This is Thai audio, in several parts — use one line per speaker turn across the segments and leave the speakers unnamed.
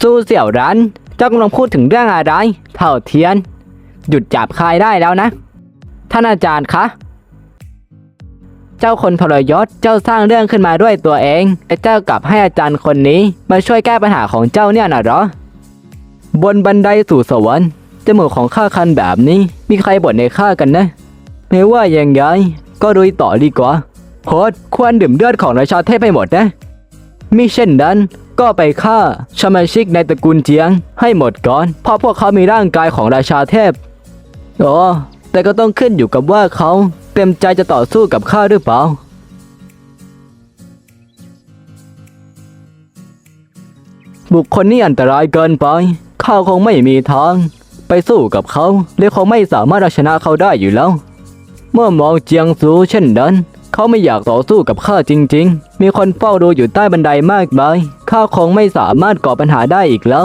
สู้เสี่ยวรันเจ้ากำลังพูดถึงเรื่องอะไรเท่าเทียน หยุดจับคายได้แล้วนะ ท่านอาจารย์คะ เจ้าคนทรยศเจ้าสร้างเรื่องขึ้นมาด้วยตัวเองแต่เจ้ากลับให้อาจารย์คนนี้มาช่วยแก้ปัญหาของเจ้าเนี่ยน่ะหรอ บนบันไดสู่สวรรค์จมูกของข้าคันแบบนี้ มีใครบ่นในข้ากันนะไม่ว่ายังไงก็ลุยต่อดีกว่าโคดควรดื่มเลือดของราชาเทพไปหมดนะมิเช่นนั้น ก็ไปฆ่าสมาชิกในตระกูลเจียง ให้หมดก่อน เพราะพวกเขามีร่างกายของราชาเทพอ๋อแต่ก็ต้องขึ้นอยู่กับว่าเขาเต็มใจจะต่อสู้กับข้าหรือเปล่า บุคคลนี้อันตรายเกินไป ข้าคงไม่มีทาง ไปสู้กับเขาและคงไม่สามารถเอาชนะเขาได้อยู่แล้ว เมื่อมองเจียงซูเช่นนั้น เขาไม่อยากต่อสู้กับข้าจริง ๆ มีคนเฝ้าดูอยู่ใต้บันไดมากมาย ข้าคงไม่สามารถก่อปัญหาได้อีกแล้ว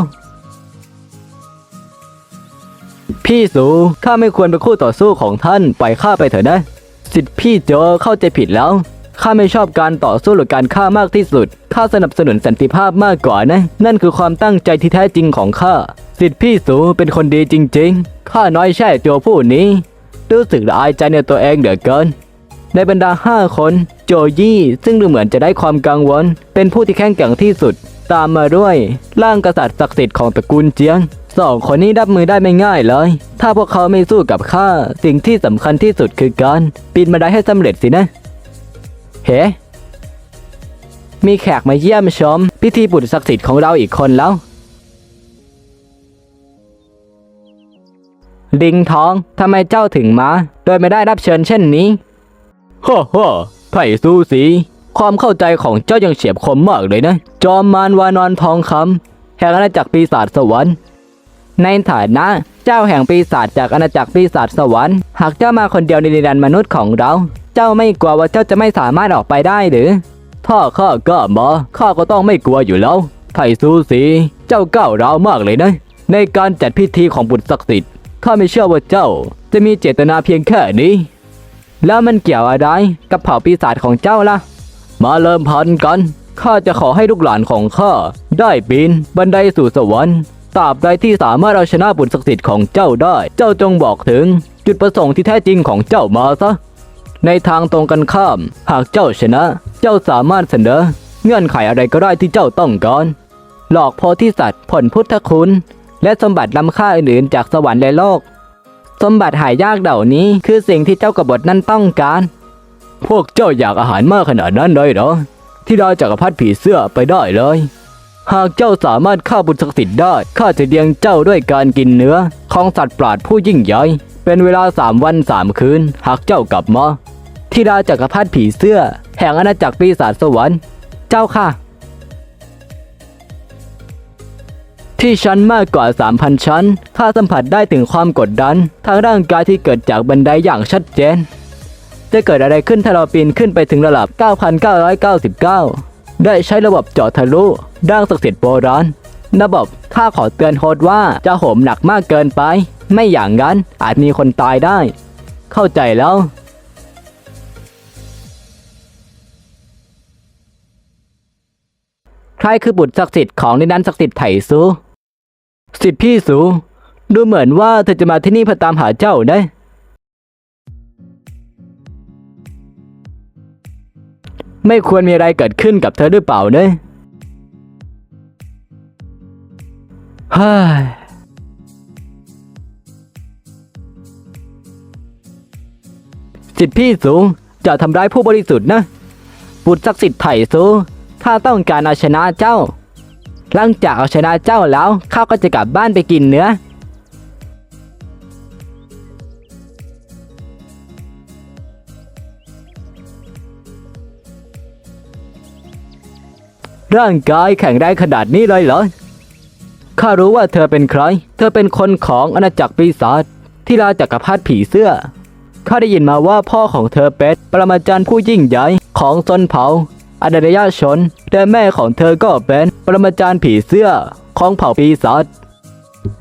พี่สูข้าไม่ควรเป็นคู่ต่อสู้ของท่านปล่อยข้าไปเถอะนะสิทธิพี่โจเข้าใจผิดแล้วข้าไม่ชอบการต่อสู้หรือการฆ่ามากที่สุด ข้าสนับสนุนสันติภาพมากกว่านะ นั่นคือความตั้งใจที่แท้จริงของข้า สิทธิพี่สูเป็นคนดีจริง ๆ ข้าน้อยแช่ตัวผู้นี้ รู้สึกละอายใจในตัวเองเหลือเกิน ในบรรดาห้าคน โจยี่ซึ่งดูเหมือนจะได้ความกังวล เป็นผู้ที่แข็งแกร่งที่สุด ตามมาด้วย ร่างกษัตริย์ศักดิ์สิทธิ์ของตระกูลเจียงสองคนนี้รับมือได้ไม่ง่ายเลย ถ้าพวกเขาไม่สู้กับข้า สิ่งที่สำคัญที่สุดคือการปีนบันไดให้สำเร็จสินะ เฮ้ มีแขกมาเยี่ยมชม พิธีบุตรศักดิ์สิทธิ์ของเราอีกคนแล้ว ลิงทอง ทำไมเจ้าถึงมา โดยไม่ได้รับเชิญเช่นนี้ ฮ่าฮ่าไผ่ซูสี ความเข้าใจของเจ้ายังเฉียบคมมากเลยนะ จอมมารวานอนทองคำแห่งอาณาจักรปีศาจสวรรค์ ในฐานะเจ้าแห่งปีศาจจากอาณาจักรปีศาจสวรรค์ หากเจ้ามาคนเดียวในดินแดนมนุษย์ของเรา เจ้าไม่กลัวว่าเจ้าจะไม่สามารถออกไปได้หรือถ้าข้าก็มาข้าก็ต้องไม่กลัวอยู่แล้วไผ่ซูสี เจ้าก้าวร้าวมากเลยนะ ในการจัดพิธีของบุตรศักดิ์สิทธิ์ข้าไม่เชื่อว่าเจ้า จะมีเจตนาเพียงแค่นี้ แล้วมันเกี่ยวอะไรกับเผ่าปีศาจของเจ้าล่ะ มาเริ่มพันกันข้าจะขอให้ลูกหลานของข้าได้ปีนบันไดสู่สวรรค์ตราบใดที่สามารถเอาชนะบุตรศักดิ์สิทธิ์ของเจ้าได้ เจ้าจงบอกถึง จุดประสงค์ที่แท้จริงของเจ้ามาซะ ในทางตรงกันข้าม หากเจ้าชนะ เจ้าสามารถเสนอ เงื่อนไขอะไรก็ได้ที่เจ้าต้องการ หลอกโพธิสัตว์ผลพุทธคุณ และสมบัติล้ำค่าอื่นๆจากสวรรค์และโลก สมบัติหายากเหล่านี้ คือสิ่งที่เจ้ากบฏนั้นต้องการ พวกเจ้าอยากอาหารมากขนาดนั้นเลยเหรอที่ได้จักรพรรดิผีเสื้อไปได้เลย หากเจ้าสามารถฆ่าบุตรศักดิ์สิทธิ์ได้ข้าจะเลี้ยงเจ้าด้วยการกินเนื้อ ของสัตว์ปราดผู้ยิ่งใหญ่เป็นเวลาสามวันสามคืน หากเจ้ากลับมาที่ดาจักรพรรดิผีเสื้อ แห่งอาณาจักรปีศาจสวรรค์ เจ้าค่ะ ที่ชั้นมากกว่า 3,000 ชั้นข้าสัมผัสได้ถึงความกดดัน ทางร่างกายที่เกิดจากบันไดอย่างชัดเจน จะเกิดอะไรขึ้นถ้าเราปีนขึ้นไปถึงระดับ 9,999 ได้ใช้ระบบเจาะทะลุด้างศักดิ์สิทธิ์โบราณระบบข้าขอเตือนโฮดว่าจะโหมหนักมากเกินไป ไม่อย่างนั้นอาจมีคนตายได้ เข้าใจแล้วใครคือบุตรศักดิ์สิทธิ์ของในนั้นศักดิ์สิทธิ์ไถซู สิทธิ์พี่สูดูเหมือนว่าเธอจะมาที่นี่เพื่อตามหาเจ้านะ ไม่ควรมีอะไรเกิดขึ้นกับเธอหรือเปล่านะฮ้ยสิทธิพี่สูจะทำร้ายผู้บริสุทธิ์นะ บุตรศักดิ์สิทธิ์ไถ่สูข้าต้องการเอาชนะเจ้า หลังจากเอาชนะเจ้าแล้วข้าก็จะกลับบ้านไปกินเนื้อ ร่างกายแข็งแรงขนาดนี้เลยเหรอ ข้ารู้ว่าเธอเป็นใคร เธอเป็นคนของอาณาจักรปีศาจที่ราจักรพรรดิผีเสื้อ ข้าได้ยินมาว่าพ่อของเธอเป็นปรมาจารย์ผู้ยิ่งใหญ่ของชนเผ่า อารยชน แต่แม่ของเธอก็เป็นปรมาจารย์ผีเสื้อของเผ่าปีศาจ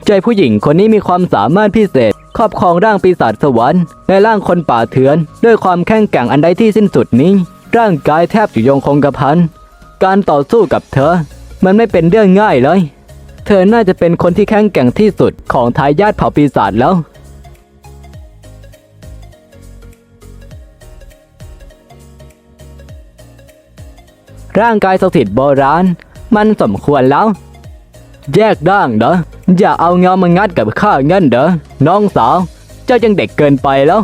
ใจผู้หญิงคนนี้มีความสามารถพิเศษ ครอบครองร่างปีศาจสวรรค์ในร่างคนป่าเถื่อน ด้วยความแข็งแกร่งอันใดที่สิ้นสุดนี้ ร่างกายแทบอยู่ยงคงกระพัน การต่อสู้กับเธอ มันไม่เป็นเรื่องง่ายเลย เธอน่าจะเป็นคนที่แข็งแกร่งที่สุดของทายาทเผ่าปีศาจแล้ว ร่างกายสถิตโบราณ มันสมควรแล้ว แยกด่างเด้ออย่าเอาเงามางัดกับข้าเงั้นเด้อน้องสาว เจ้ายังเด็กเกินไปแล้ว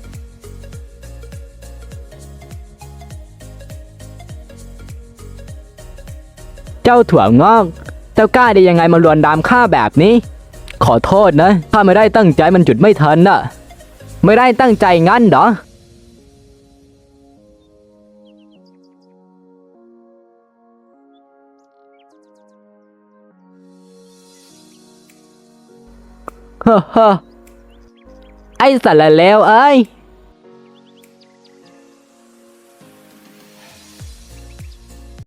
เจ้าถั่วงอก เจ้ากล้าได้ยังไงมาลวนดามข้าแบบนี้ ขอโทษนะข้าไม่ได้ตั้งใจมันจุดไม่ทันน่ะ ไม่ได้ตั้งใจงั้นเหรอ ฮ้อเฮ้อไอ้สารเลวเอ้ย